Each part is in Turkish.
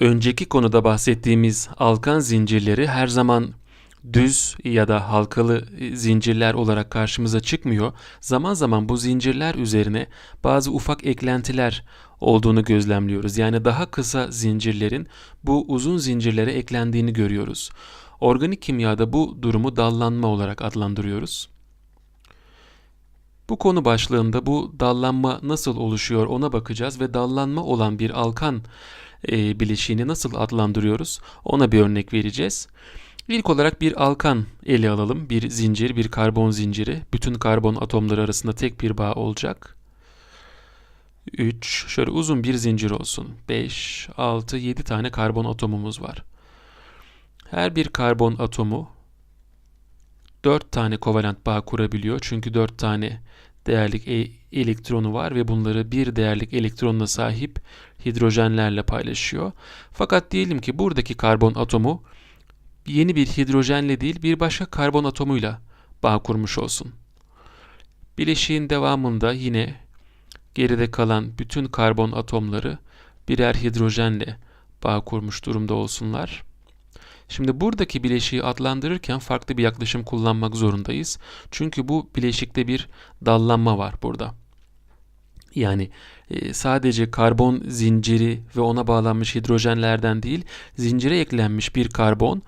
Önceki konuda bahsettiğimiz alkan zincirleri her zaman düz ya da halkalı e, zincirler olarak karşımıza çıkmıyor. Zaman zaman bu zincirler üzerine bazı ufak eklentiler olduğunu gözlemliyoruz. Yani daha kısa zincirlerin bu uzun zincirlere eklendiğini görüyoruz. Organik kimyada bu durumu dallanma olarak adlandırıyoruz. Bu konu başlığında bu dallanma nasıl oluşuyor ona bakacağız ve dallanma olan bir alkan e, bileşiğini nasıl adlandırıyoruz ona bir örnek vereceğiz. İlk olarak bir alkan ele alalım. Bir zincir, bir karbon zinciri. Bütün karbon atomları arasında tek bir bağ olacak. 3, şöyle uzun bir zincir olsun. 5, 6, 7 tane karbon atomumuz var. Her bir karbon atomu 4 tane kovalent bağ kurabiliyor. Çünkü 4 tane değerlik e elektronu var ve bunları bir değerlik elektronla sahip hidrojenlerle paylaşıyor. Fakat diyelim ki buradaki karbon atomu yeni bir hidrojenle değil bir başka karbon atomuyla bağ kurmuş olsun. Bileşiğin devamında yine geride kalan bütün karbon atomları birer hidrojenle bağ kurmuş durumda olsunlar. Şimdi buradaki bileşiği adlandırırken farklı bir yaklaşım kullanmak zorundayız. Çünkü bu bileşikte bir dallanma var burada. Yani e, sadece karbon zinciri ve ona bağlanmış hidrojenlerden değil, zincire eklenmiş bir karbon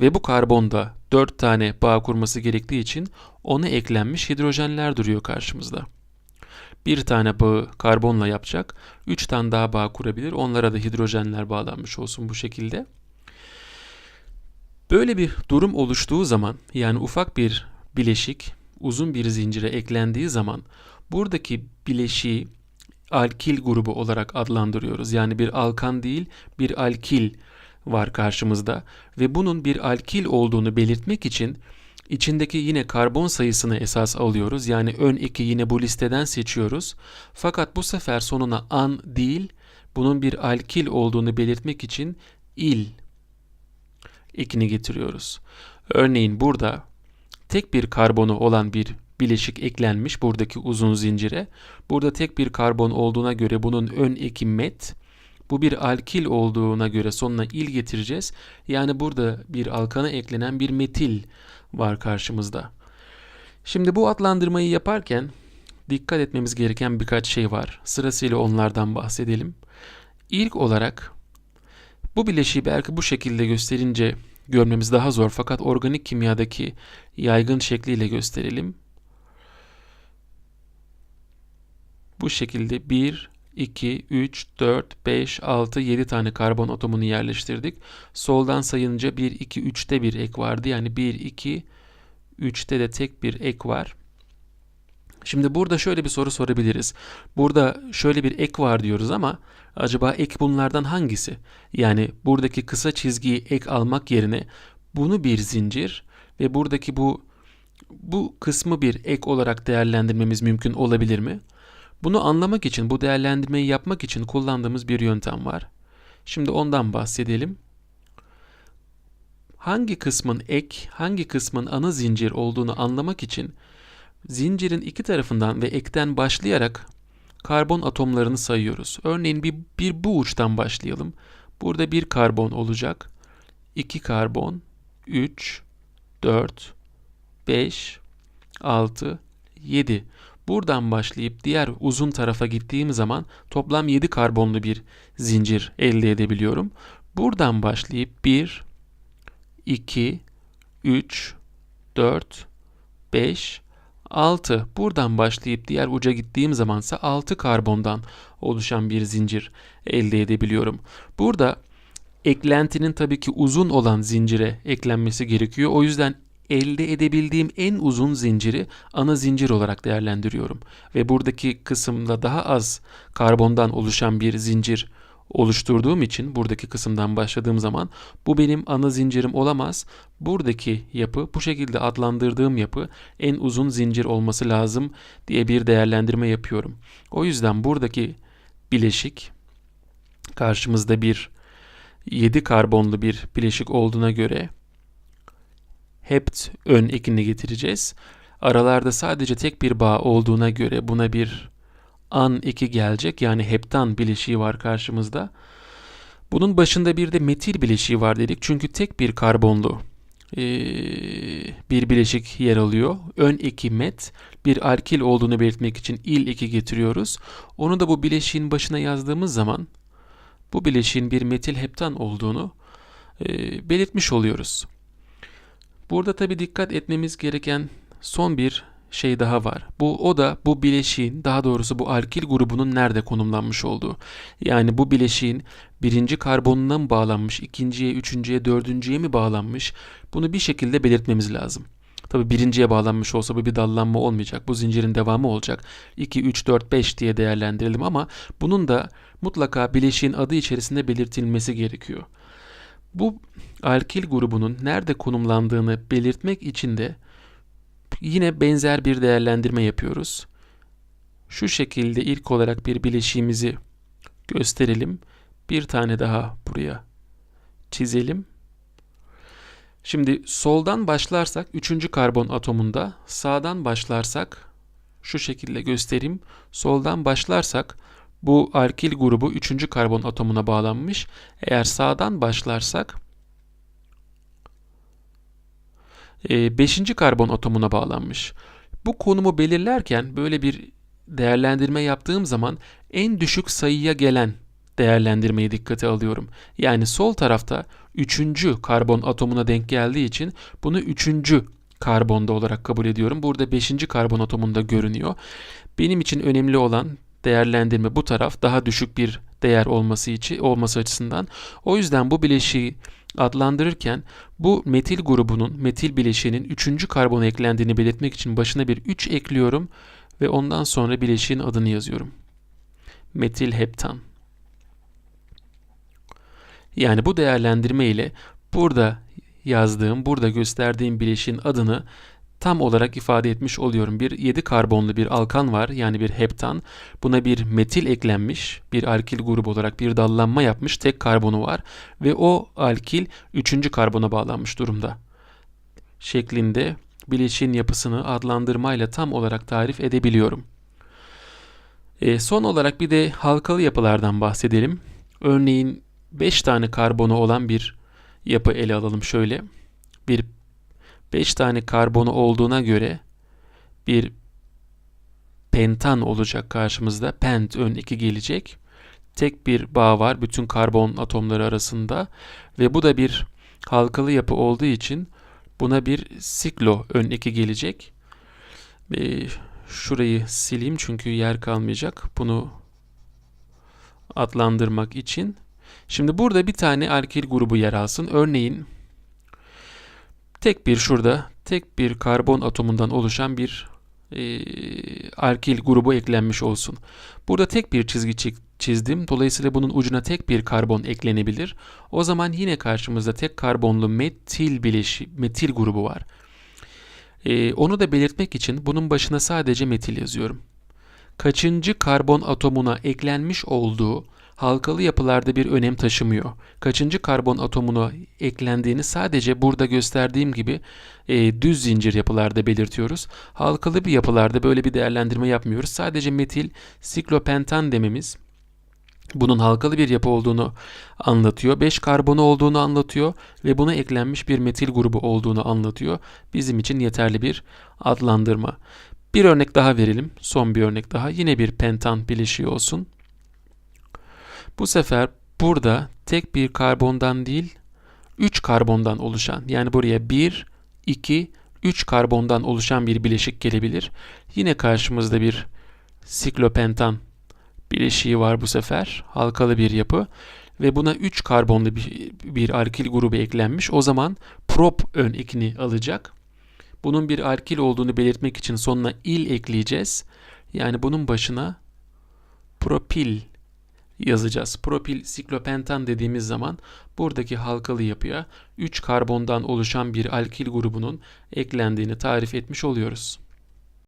ve bu karbonda 4 tane bağ kurması gerektiği için ona eklenmiş hidrojenler duruyor karşımızda. Bir tane bağı karbonla yapacak, 3 tane daha bağ kurabilir. Onlara da hidrojenler bağlanmış olsun bu şekilde. Böyle bir durum oluştuğu zaman yani ufak bir bileşik uzun bir zincire eklendiği zaman buradaki bileşiği alkil grubu olarak adlandırıyoruz. Yani bir alkan değil bir alkil var karşımızda ve bunun bir alkil olduğunu belirtmek için içindeki yine karbon sayısını esas alıyoruz. Yani ön eki yine bu listeden seçiyoruz. Fakat bu sefer sonuna an değil bunun bir alkil olduğunu belirtmek için il ekini getiriyoruz. Örneğin burada tek bir karbonu olan bir bileşik eklenmiş buradaki uzun zincire. Burada tek bir karbon olduğuna göre bunun ön eki met. Bu bir alkil olduğuna göre sonuna il getireceğiz. Yani burada bir alkana eklenen bir metil var karşımızda. Şimdi bu adlandırmayı yaparken dikkat etmemiz gereken birkaç şey var. Sırasıyla onlardan bahsedelim. İlk olarak bu bileşiği belki bu şekilde gösterince görmemiz daha zor fakat organik kimyadaki yaygın şekliyle gösterelim. Bu şekilde 1, 2, 3, 4, 5, 6, 7 tane karbon atomunu yerleştirdik. Soldan sayınca 1, 2, 3'te bir ek vardı. Yani 1, 2, 3'te de tek bir ek var. Şimdi burada şöyle bir soru sorabiliriz. Burada şöyle bir ek var diyoruz ama acaba ek bunlardan hangisi? Yani buradaki kısa çizgiyi ek almak yerine bunu bir zincir ve buradaki bu bu kısmı bir ek olarak değerlendirmemiz mümkün olabilir mi? Bunu anlamak için, bu değerlendirmeyi yapmak için kullandığımız bir yöntem var. Şimdi ondan bahsedelim. Hangi kısmın ek, hangi kısmın ana zincir olduğunu anlamak için zincirin iki tarafından ve ekten başlayarak karbon atomlarını sayıyoruz. Örneğin bir, bir bu uçtan başlayalım. Burada bir karbon olacak. 2 karbon, 3, 4, 5, 6, 7. Buradan başlayıp diğer uzun tarafa gittiğim zaman toplam 7 karbonlu bir zincir elde edebiliyorum. Buradan başlayıp 1, 2, 3, 4, 5, 6. Buradan başlayıp diğer uca gittiğim zamansa 6 karbondan oluşan bir zincir elde edebiliyorum. Burada eklentinin tabii ki uzun olan zincire eklenmesi gerekiyor. O yüzden elde edebildiğim en uzun zinciri ana zincir olarak değerlendiriyorum. Ve buradaki kısımda daha az karbondan oluşan bir zincir oluşturduğum için buradaki kısımdan başladığım zaman bu benim ana zincirim olamaz. Buradaki yapı bu şekilde adlandırdığım yapı en uzun zincir olması lazım diye bir değerlendirme yapıyorum. O yüzden buradaki bileşik karşımızda bir 7 karbonlu bir bileşik olduğuna göre hept ön ekini getireceğiz. Aralarda sadece tek bir bağ olduğuna göre buna bir an eki gelecek. Yani heptan bileşiği var karşımızda. Bunun başında bir de metil bileşiği var dedik. Çünkü tek bir karbonlu bir bileşik yer alıyor. Ön eki met bir alkil olduğunu belirtmek için il eki getiriyoruz. Onu da bu bileşiğin başına yazdığımız zaman bu bileşiğin bir metil heptan olduğunu belirtmiş oluyoruz. Burada tabi dikkat etmemiz gereken son bir şey daha var. Bu o da bu bileşiğin daha doğrusu bu alkil grubunun nerede konumlanmış olduğu. Yani bu bileşiğin birinci karbonuna mı bağlanmış, ikinciye, üçüncüye, dördüncüye mi bağlanmış? Bunu bir şekilde belirtmemiz lazım. Tabi birinciye bağlanmış olsa bu bir dallanma olmayacak. Bu zincirin devamı olacak. 2, 3, 4, 5 diye değerlendirelim ama bunun da mutlaka bileşiğin adı içerisinde belirtilmesi gerekiyor. Bu alkil grubunun nerede konumlandığını belirtmek için de yine benzer bir değerlendirme yapıyoruz. Şu şekilde ilk olarak bir bileşiğimizi gösterelim. Bir tane daha buraya çizelim. Şimdi soldan başlarsak 3. karbon atomunda, sağdan başlarsak şu şekilde göstereyim. Soldan başlarsak bu alkil grubu 3. karbon atomuna bağlanmış. Eğer sağdan başlarsak 5. karbon atomuna bağlanmış. Bu konumu belirlerken böyle bir değerlendirme yaptığım zaman en düşük sayıya gelen değerlendirmeyi dikkate alıyorum. Yani sol tarafta 3. karbon atomuna denk geldiği için bunu 3. karbonda olarak kabul ediyorum. Burada 5. karbon atomunda görünüyor. Benim için önemli olan değerlendirme bu taraf daha düşük bir değer olması için olması açısından. O yüzden bu bileşiği adlandırırken bu metil grubunun metil bileşiğinin 3. karbona eklendiğini belirtmek için başına bir 3 ekliyorum ve ondan sonra bileşiğin adını yazıyorum. Metil heptan. Yani bu değerlendirme ile burada yazdığım, burada gösterdiğim bileşiğin adını tam olarak ifade etmiş oluyorum. Bir 7 karbonlu bir alkan var yani bir heptan. Buna bir metil eklenmiş bir alkil grubu olarak bir dallanma yapmış tek karbonu var. Ve o alkil 3. karbona bağlanmış durumda. Şeklinde bileşiğin yapısını adlandırmayla tam olarak tarif edebiliyorum. E, son olarak bir de halkalı yapılardan bahsedelim. Örneğin 5 tane karbonu olan bir yapı ele alalım şöyle. Bir 5 tane karbonu olduğuna göre bir pentan olacak karşımızda. Pent ön 2 gelecek. Tek bir bağ var bütün karbon atomları arasında ve bu da bir halkalı yapı olduğu için buna bir siklo ön 2 gelecek. Ee, şurayı sileyim çünkü yer kalmayacak. Bunu adlandırmak için. Şimdi burada bir tane alkil grubu yer alsın. Örneğin tek bir şurada tek bir karbon atomundan oluşan bir e, alkil grubu eklenmiş olsun. Burada tek bir çizgi çizdim. Dolayısıyla bunun ucuna tek bir karbon eklenebilir. O zaman yine karşımızda tek karbonlu metil bileşi, metil grubu var. E, onu da belirtmek için bunun başına sadece metil yazıyorum. Kaçıncı karbon atomuna eklenmiş olduğu halkalı yapılarda bir önem taşımıyor. Kaçıncı karbon atomuna eklendiğini sadece burada gösterdiğim gibi e, düz zincir yapılarda belirtiyoruz. Halkalı bir yapılarda böyle bir değerlendirme yapmıyoruz. Sadece metil siklopentan dememiz bunun halkalı bir yapı olduğunu anlatıyor. 5 karbonu olduğunu anlatıyor ve buna eklenmiş bir metil grubu olduğunu anlatıyor. Bizim için yeterli bir adlandırma. Bir örnek daha verelim. Son bir örnek daha. Yine bir pentan bileşiği olsun. Bu sefer burada tek bir karbondan değil 3 karbondan oluşan yani buraya 1, 2, 3 karbondan oluşan bir bileşik gelebilir. Yine karşımızda bir siklopentan bileşiği var bu sefer. Halkalı bir yapı ve buna 3 karbonlu bir, bir alkil grubu eklenmiş. O zaman prop ön ekini alacak. Bunun bir alkil olduğunu belirtmek için sonuna il ekleyeceğiz. Yani bunun başına propil yazacağız. Propil siklopentan dediğimiz zaman buradaki halkalı yapıya 3 karbondan oluşan bir alkil grubunun eklendiğini tarif etmiş oluyoruz.